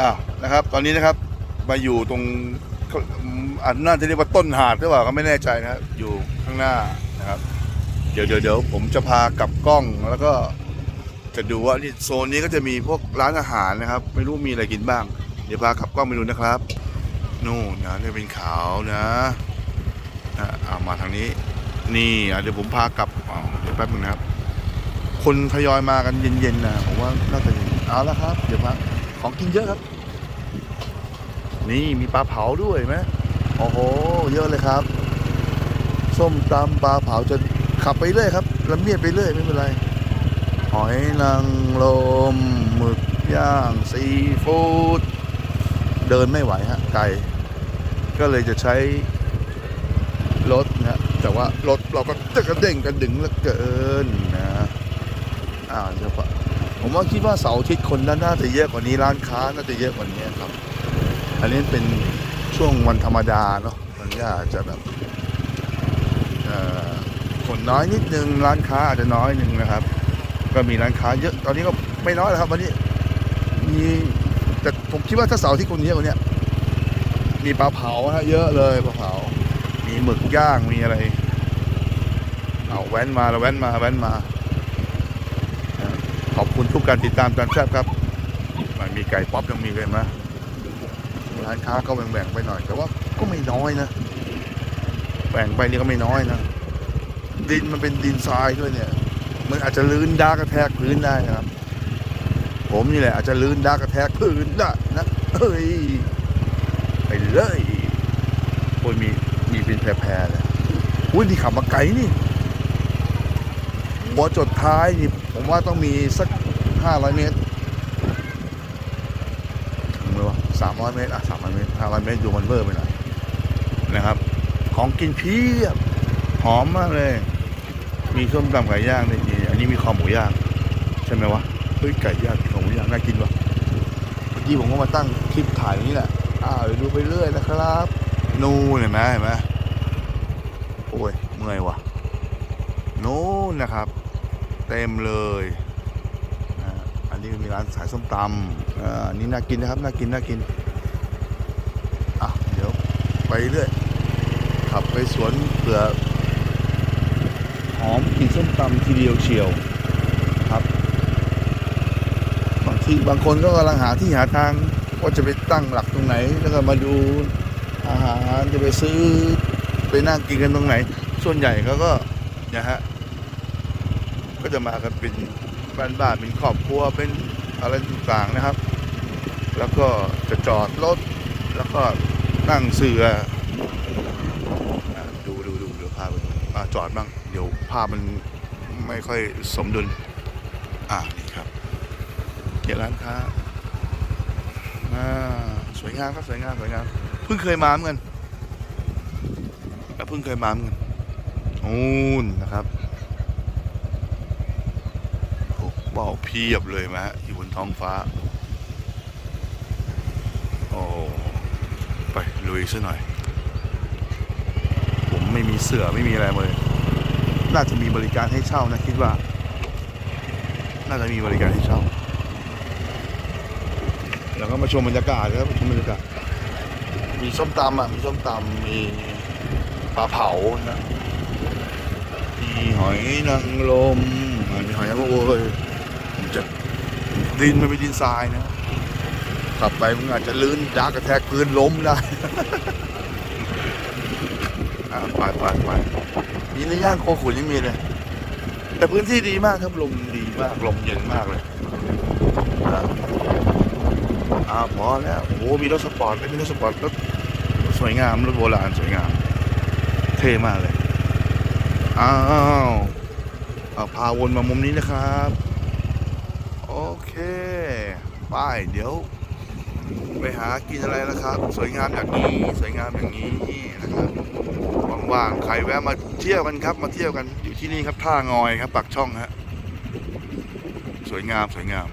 อ้าวนะครับ ตอนนี้นะครับมาอยู่ตรงอันน่าจะเรียกว่าต้นหาดหรือเปล่าก็ไม่แน่ใจนะครับ อยู่ข้างหน้านะครับ เดี๋ยวเดี๋ยวเดี๋ยวผมจะพากลับกล้องแล้วก็จะดูว่านี่โซนนี้ก็จะมีพวกร้านอาหารนะครับ ไม่รู้มีอะไรกินบ้าง เดี๋ยวพากลับกล้องไปดูนะครับนู่นนะนี่เป็นขาวนะอะเอามาทางนี้ นี่เดี๋ยวผมพากลับเดี๋ยวแป๊บนึงนะครับ คนทยอยมากันเย็นๆนะผมว่าน่าจะเอาละครับ เดี๋ยวพัก ของกินเยอะครับ นี่มีปลาเผาด้วยไหมโอ้โห เยอะเลยครับ ส้มตำปลาเผาจะขับไปเรื่อยครับละเมียดไปเรื่อยไม่เป็นไร หอยนางรมหมึกย่างซีฟู้ดเดินไม่ไหวฮะไกลก็เลยจะใช้รถนะฮะแต่ว่ารถเราก็จะกระเด้งกระดึงเหลือเกินนะอ่าเดี๋ยวก่อ ผมว่าคิดว่าเสาร์อาทิตย์คนน่าจะเยอะกว่านี้ร้านค้าน่าจะเยอะกว่านี้ครับ อันนี้เป็นช่วงวันธรรมดาเนาะมันก็อาจจะแบบคนน้อยนิดนึงร้านค้าอาจจะน้อยนึงนะครับ ก็มีร้านค้าเยอะตอนนี้ก็ไม่น้อยแล้วครับ วันนี้มีแต่ผมคิดว่าถ้าเสาร์ที่คนเยอะกว่านี้มีปลาเผาฮะเยอะเลยปลาเผา มีหมึกย่างมีอะไรเอาแว้นมาแล้วแว้นมาแว้นมา คุณทุกการติดตามการแซบครับมันมีไก่ป๊อปยังมีเลยมะร้านค้าก็แบ่งๆไปหน่อย แต่ว่าก็ไม่น้อยนะ แบ่งไปนี่ก็ไม่น้อยนะ ดินมันเป็นดินทรายด้วยเนี่ย มันอาจจะลื่นดากระแทกพื้นได้นะครับ ผมนี่แหละอาจจะลื่นดากระแทกพื้นได้นะเฮ้ยไปเลยโอ้ยมีมีเป็นแพรๆเลยอุ้ยนี่ขับมาไกลนี่หัวจดท้ายนี่ผมว่าต้องมีสัก 500 เมตรถึงไหมวะ300 เมตร อะ 300 เมตร 500 เมตรอยู่มันเบอร์ไปหน่อยนะครับ ของกินเพียบ หอมมากเลย มีส้มตำไก่ย่างนี่อันนี้มีคอหมูย่าง ใช่ไหมวะ เฮ้ย ไก่ย่างคอหมูย่างน่ากินวะเมื่อกี้ผมก็มาตั้งคลิปถ่ายอย่างนี้แหละ อ้าวเดี๋ยวดูไปเรื่อยนะครับ นู่นเห็นไหมเห็นไหมโอ้ย เมื่อยวะนู่นนะครับ เต็มเลย อันนี้มีร้านขายส้มตำอ่าอันนี่น่ากินนะครับ น่ากิน น่ากิน อะ เดี๋ยวไปเรื่อย ขับไปสวนเผื่อหอมกินส้มตำทีเดียวเชียวครับ บางทีบางคนก็กำลังหาที่หาทางว่าจะไปตั้งหลักตรงไหน แล้วก็มาดูอาหารจะไปซื้อไปนั่งกินกันตรงไหน ส่วนใหญ่เขาก็นะฮะก็จะมากันเป็น บ้านบ้านเป็นครอบครัวเป็นอะไรต่างๆนะครับ แล้วก็จะจอดรถแล้วก็นั่งเสือดูดูดูเดี๋ยวพาไปดูจอดบ้างเดี๋ยวภาพมันไม่ค่อยสมดุลอ่านี่ครับเกียร้านค้าอ่าสวยงามครับสวยงามสวยงามเพิ่งเคยมาเหมือนกันเพิ่งเคยมาเหมือนกันโอ้นนะครับ บอกเพียบเลยมะอยู่บนท้องฟ้า โอ้ไปลุยซะหน่อย ผมไม่มีเสือไม่มีอะไรเลย น่าจะมีบริการให้เช่านะคิดว่า น่าจะมีบริการให้เช่า แล้วก็มาชมบรรยากาศครับชมบรรยากาศ มีส้มตำอะ มีส้มตำมีปลาเผานะมีหอยนางรมมีหอยนางรมโอ้ย ดินมันเป็นดินทรายนะขับไปมันอาจจะลื่นดากกระแทกพื้นล้มได้อะไปไปไปมีในย่างโคขุนยังมีเลย แต่พื้นที่ดีมากครับลมดีมากลมเย็นมากเลยอ่าพอแล้วโอ้โหมีรถสปอร์ตไม่มีรถสปอร์ตรถสวยงามรถโบราณสวยงาม เท่มากเลย อ้าวพาวนมามุมนี้นะครับ เค ไป เดี๋ยว ไปหากินอะไรนะครับ สวยงามอย่างนี้ สวยงามอย่างนี้นะครับว่างๆ ใครแวะมาเที่ยวกันครับ มาเที่ยวกันอยู่ที่นี่ครับท่างอยครับปักช่องฮะ สวยงามสวยงาม